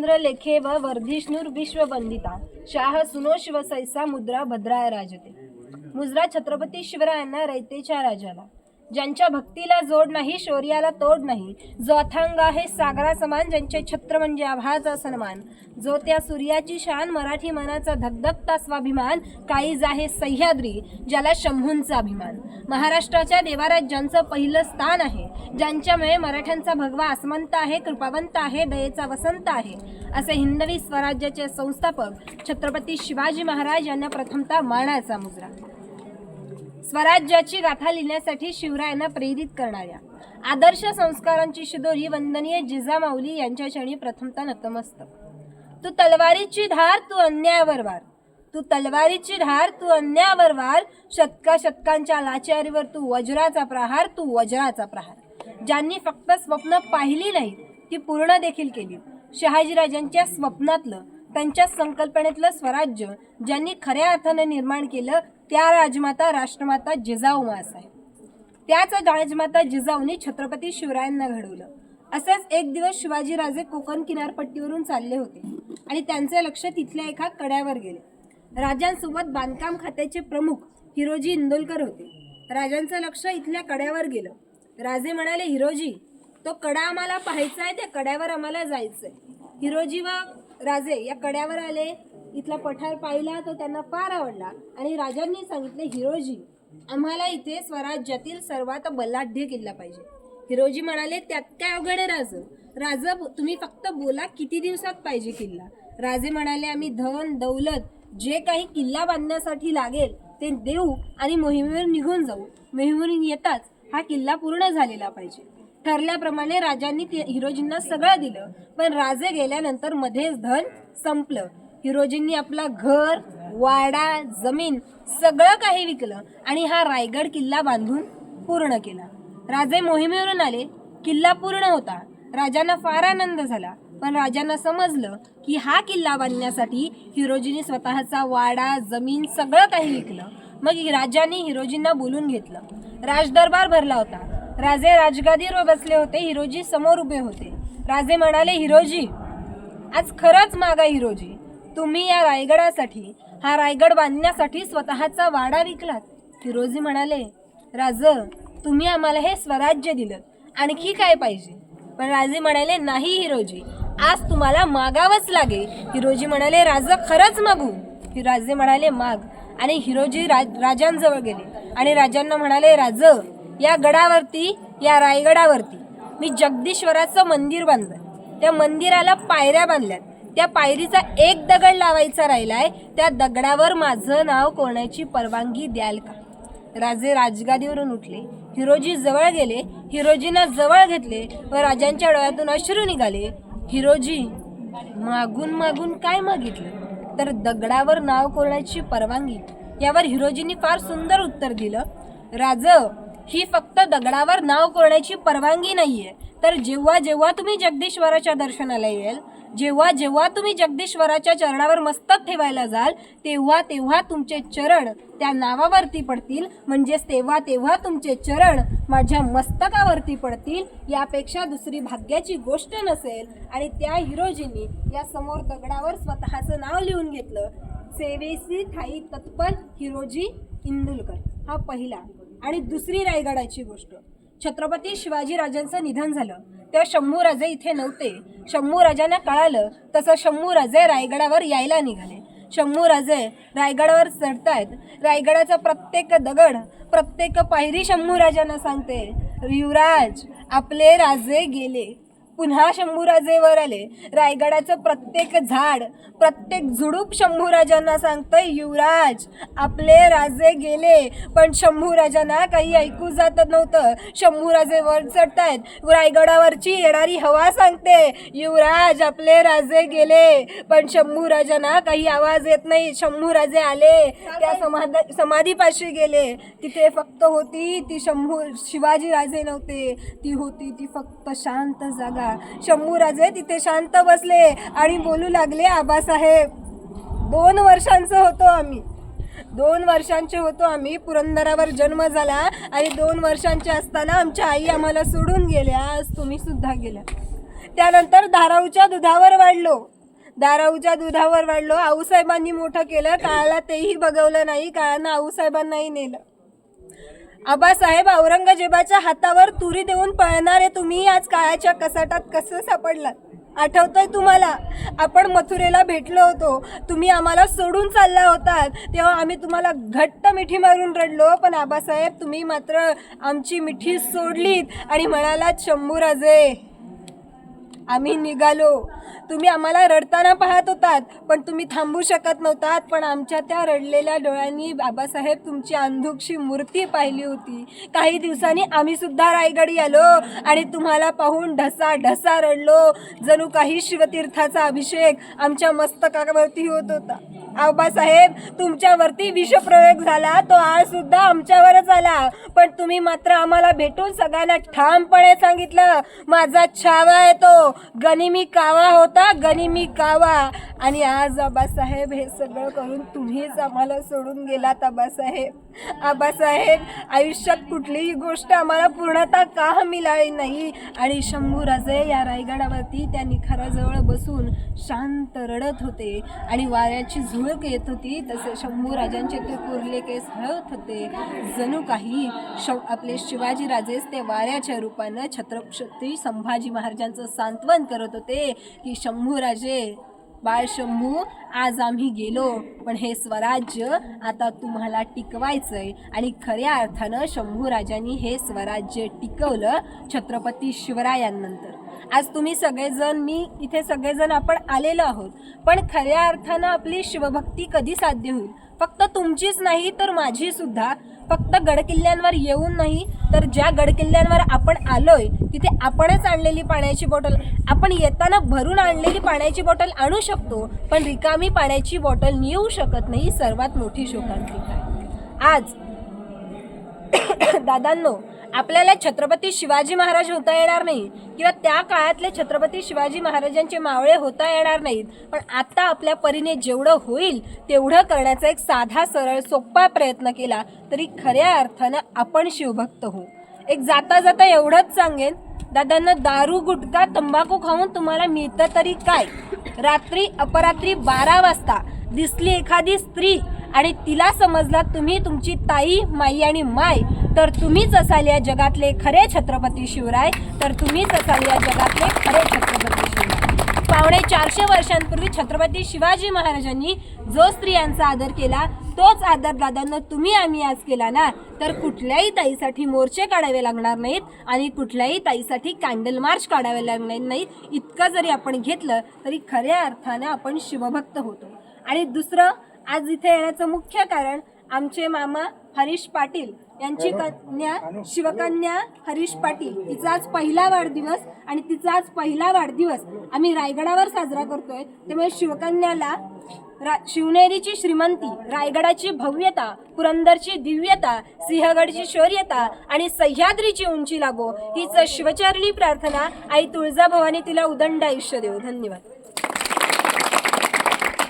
चंद्र लेखे व वर्धिष्णुर विश्ववंदिता. शाह सुनो शिवसैसा मुद्रा भद्राय राजते. मुजरा छत्रपती शिवरायांना रयतेच्या राजाला. ज्यांच्या भक्तीला जोड नाही शौर्याला तोड नाही. जो अथांग आहे सागरा समान ज्यांचे छत्र म्हणजे आभाचा सन्मान जो त्या सूर्याची शान मराठी मनाचा धगधगता स्वाभिमान काळीज आहे सह्याद्री ज्याला शंभूंचा अभिमान. महाराष्ट्राच्या देवाराज्यांचं पहिलं स्थान आहे. ज्यांच्यामुळे मराठ्यांचा भगवा आसमंत आहे कृपावंत आहे दयेचा वसंत आहे असे हिंदवी स्वराज्याचे संस्थापक छत्रपती शिवाजी महाराज यांना प्रथमता मानाचा मुद्रा स्वराज्याची गाथा लिहिण्यासाठी शिवरायांना प्रेरित करणाऱ्या. आदर्श संस्कारांची शिदोरी वंदनीय जिजामाऊली यांच्या क्षणी प्रथमता नतमस्तक. तू तलवारीची धार तू अन्यायावर वार. तू तलवारीची धार तू अन्यायावर वार. शतका शतकांच्या लाचारीवर तू वज्राचा प्रहार तू वज्राचा प्रहार. ज्यांनी फक्त स्वप्न पाहिली नाही ती पूर्ण देखील केली. शहाजीराजांच्या स्वप्नातलं त्यांच्या संकल्पनेतलं स्वराज्य ज्यांनी खऱ्या अर्थानं निर्माण केलं त्या राजमाता राष्ट्रमाता जिजाऊ मास आहे त्याच राजमाता जिजाऊने छत्रपती शिवरायांना घडवलं. असंच एक दिवस शिवाजीराजे कोकण किनारपट्टीवरून चालले होते आणि त्यांचे लक्ष तिथल्या एका कड्यावर गेले. राजांसोबत बांधकाम खात्याचे प्रमुख हिरोजी इंदोलकर होते. राजांचं लक्ष इथल्या कड्यावर गेलं. राजे म्हणाले हिरोजी तो कडा आम्हाला पाहायचा आहे त्या कड्यावर आम्हाला जायचं आहे हिरोजी व राजे या कड्यावर आले. इथला पठार पाहिला तो त्यांना फार आवडला. आणि राजांनी सांगितले हिरोजी आम्हाला इथे स्वराज्यातील सर्वात बलाढ्य किल्ला पाहिजे. हिरोजी म्हणाले त्यात काय अवघड आहे राज? राज तुम्ही फक्त बोला किती दिवसात पाहिजे किल्ला? राजे म्हणाले आम्ही धन दौलत जे काही किल्ला बांधण्यासाठी लागेल ते देऊ आणि मोहिमेवर निघून जाऊ. मोहिमेवरून येताच हा किल्ला पूर्ण झालेला पाहिजे. ठरल्याप्रमाणे राजांनी हिरोजींना सगळं दिलं. पण राजे गेल्यानंतर मध्येच धन संपलं. हिरोजींनी आपला घर वाडा जमीन सगळं काही विकलं आणि हा रायगड किल्ला बांधून पूर्ण केला. राजे मोहिमेवरून आले. किल्ला पूर्ण होता. राजांना फार आनंद झाला. पण राजांना समजलं की हा किल्ला बांधण्यासाठी हिरोजीने स्वतःचा वाडा जमीन सगळं काही विकलं. मग राजांनी हिरोजींना बोलून घेतलं. राजदरबार भरला होता. राजे राजगादीवर बसले होते. हिरोजी समोर उभे होते. राजे म्हणाले हिरोजी आज खरंच मागा हिरोजी. तुम्ही या रायगडासाठी हा रायगड बांधण्यासाठी स्वतःचा वाडा विकलात. हिरोजी म्हणाले राज तुम्ही आम्हाला हे स्वराज्य दिलं. आणखी काय पाहिजे? पण राजे म्हणाले नाही हिरोजी. आज तुम्हाला मागावंच लागेल. हिरोजी म्हणाले राज खरंच मागू. राजे म्हणाले माग. आणि हिरोजी राज राजांजवळ गेले. आणि राजांना म्हणाले राज या गडावरती या रायगडावरती मी जगदीश्वराचं मंदिर बांधलं त्या मंदिराला पायऱ्या बांधल्यात. त्या पायरीचा एक दगड लावायचा राहिलाय त्या दगडावर माझं नाव कोणाची परवानगी द्याल का? राजे राजगादीवरून उठले. हिरोजी जवळ गेले. हिरोजींना जवळ घेतले व राजांच्या डोळ्यातून अश्रू निघाले. हिरोजी मागून मागून काय मागितलं? तर दगडावर नाव कोरण्याची परवानगी? यावर हिरोजींनी फार सुंदर उत्तर दिलं. राज ही फक्त दगडावर नाव कोरण्याची परवानगी नाहीये. तर जेव्हा जेव्हा तुम्ही जगदीश्वराच्या दर्शनाला येईल जेव्हा जेव्हा तुम्ही जगदीश्वराच्या चरणावर मस्तक ठेवायला जाल तेव्हा तेव्हा तुमचे चरण त्या नावावरती पडतील. म्हणजेच तेव्हा तेव्हा तुमचे चरण माझ्या मस्तकावरती पडतील. यापेक्षा दुसरी भाग्याची गोष्ट नसेल. आणि त्या हिरोजींनी या समोर दगडावर स्वतःचं नाव लिहून घेतलं. सेवेसी ठाई तत्पर हिरोजी इंदुलकर. हा पहिला. आणि दुसरी रायगडाची गोष्ट. छत्रपती शिवाजीराजांचं निधन झालं. तेव्हा शंभूराजे इथे नव्हते. शंभूराजांना कळालं तसं शंभूराजे रायगडावर यायला निघाले. शंभूराजे रायगडावर चढतायत. रायगडाचा प्रत्येक दगड प्रत्येक पायरी शंभूराजांना सांगते युवराज आपले राजे गेले. पुन्हा शंभूराजेवर आले. रायगडाचं प्रत्येक झाड प्रत्येक झुडूप शंभूराजांना सांगतं युवराज आपले राजे गेले. पण शंभूराजांना काही ऐकू जात नव्हतं. शंभूराजे वर चढतायत. रायगडावरची येणारी हवा सांगते युवराज आपले राजे गेले. पण शंभूराजांना काही आवाज येत नाही. शंभूराजे आले त्या समाधा समाधीपाशी गेले. तिथे फक्त होती ती शंभू शिवाजी राजे नव्हते. ती होती ती फक्त शांत जागा. शंभूराजे तिथे शांत बसले आणि बोलू लागले आबासाहेब दोन वर्षांचं होतो आम्ही. दोन वर्षांचे होतो आम्ही. पुरंदरावर जन्म झाला आणि दोन वर्षांचे असताना आमच्या आई आम्हाला सोडून गेल्या. आज तुम्ही सुद्धा गेल्या. त्यानंतर धाराऊच्या दुधावर वाढलो. दाराऊच्या दुधावर वाढलो. आऊसाहेबांनी मोठं केलं. काळाला तेही बघवलं नाही. काळानं आऊसाहेबांनाही नेलं. आबासाहेब औरंगजेबाच्या हातावर तुरी देऊन पळणारे तुम्ही आज काळाच्या कसाटात कसं सापडलात? आठवतंय तुम्हाला? आपण मथुरेला भेटलो होतो. तुम्ही आम्हाला सोडून चालला होतात. तेव्हा आम्ही तुम्हाला घट्ट मिठी मारून रडलो पण आबासाहेब तुम्ही मात्र आमची मिठी सोडलीत आणि म्हणालात शंभूराजे आम्ही निघालो. तुम्ही आम्हाला रडताना पाहत होतात पण तुम्ही थांबू शकत नव्हतात. पण आमच्या त्या रडलेल्या डोळ्यांनी बाबासाहेब तुमची अंधुकशी मूर्ती पाहिली होती. काही दिवसांनी आम्ही सुद्धा रायगडी आलो आणि तुम्हाला पाहून ढसा ढसा रडलो. जणू काही शिवतीर्थाचा अभिषेक आमच्या मस्तकावरती होत होता. आबासाहेब तुमच्यावरती विषप्रयोग झाला तो आज सुद्धा आमच्यावरच आला. पण तुम्ही मात्र आम्हाला भेटून सगळ्यांना ठामपणे सांगितलं माझा छावा आहे तो. गनिमी कावा होता गनिमी कावा. आणि आज आबासाहेब हे सगळं करून तुम्हीच आम्हाला सोडून गेलात आबासाहेब. आबासाहेब आयुष्यात कुठलीही गोष्ट आम्हाला पूर्णता का मिळाली नाही? आणि शंभूराजे या रायगडावरती त्या निखाराजवळ बसून शांत रडत होते. आणि वाऱ्याची झुळक येत होती तसे शंभूराजांचे ते कोरले केस हळत होते. जणू काही श आपले शिवाजी राजेच ते वाऱ्याच्या रूपानं छत्रपती संभाजी महाराजांचं सांत्वन करत होते की शंभूराजे बाळ शंभू आज आम्ही गेलो. पण हे स्वराज्य आता तुम्हाला टिकवायचंय. आणि खऱ्या अर्थानं शंभूराजांनी हे स्वराज्य टिकवलं छत्रपती शिवरायांनंतर. आज तुम्ही सगळेजण मी इथे सगळेजण आपण आलेलो आहोत. पण खऱ्या अर्थानं आपली शिवभक्ती कधी साध्य होईल? फक्त तुमचीच नाही तर माझी सुद्धा. फक्त गडकिल्ल्यांवर येऊन नाही तर ज्या गडकिल्ल्यांवर आपण आलोय तिथे आपणच आणलेली पाण्याची बॉटल आपण येताना भरून आणलेली पाण्याची बॉटल आणू शकतो पण रिकामी पाण्याची बॉटल नेऊ शकत नाही सर्वात मोठी शोकांतिका आहे. आज दादांनो आपल्याला छत्रपती शिवाजी महाराज होता येणार नाही किंवा त्या काळातले छत्रपती शिवाजी महाराजांचे मावळे होता येणार नाहीत. पण आता आपल्या परीने जेवढं होईल तेवढं करण्याचा एक साधा सरळ सोपा प्रयत्न केला तरी खऱ्या अर्थानं आपण शिवभक्त होऊ. एक जाता जाता एवढंच सांगेन दादांना दारू गुटखा तंबाखू खाऊन तुम्हाला मिळतं तरी काय? रात्री अपरात्री बारा वाजता दिसली एखादी स्त्री आणि तिला समजलात तुम्ही तुमची ताई माई आणि माय. तर तुम्हीच असाल या जगातले खरे छत्रपती शिवराय. तर तुम्हीच असाल या जगातले खरे छत्रपती शिवराय. पावणे चारशे वर्षांपूर्वी छत्रपती शिवाजी महाराजांनी जो स्त्रियांचा आदर केला तोच आदर दादांना तुम्ही आम्ही आज केला ना? तर कुठल्याही ताईसाठी मोर्चे काढावे लागणार नाहीत आणि कुठल्याही ताईसाठी कॅन्डल मार्च काढावे लागणार नाहीत. इतकं जरी आपण घेतलं तरी खऱ्या अर्थानं आपण शिवभक्त होतो. आणि दुसरं आज इथे येण्याचं मुख्य कारण आमचे मामा हरीश पाटील यांची कन्या शिवकन्या हरीश पाटील. तिचा आज पहिला वाढदिवस आणि तिचा आज पहिला वाढदिवस आम्ही रायगडावर साजरा करतोय. त्यामुळे शिवकन्याला रा शिवनेरीची श्रीमंती रायगडाची भव्यता पुरंदरची दिव्यता सिंहगडची शौर्यता आणि सह्याद्रीची उंची लागो हीच शिवचरणी प्रार्थना आई तुळजाभवानी तिला उदंड आयुष्य देऊ धन्यवाद.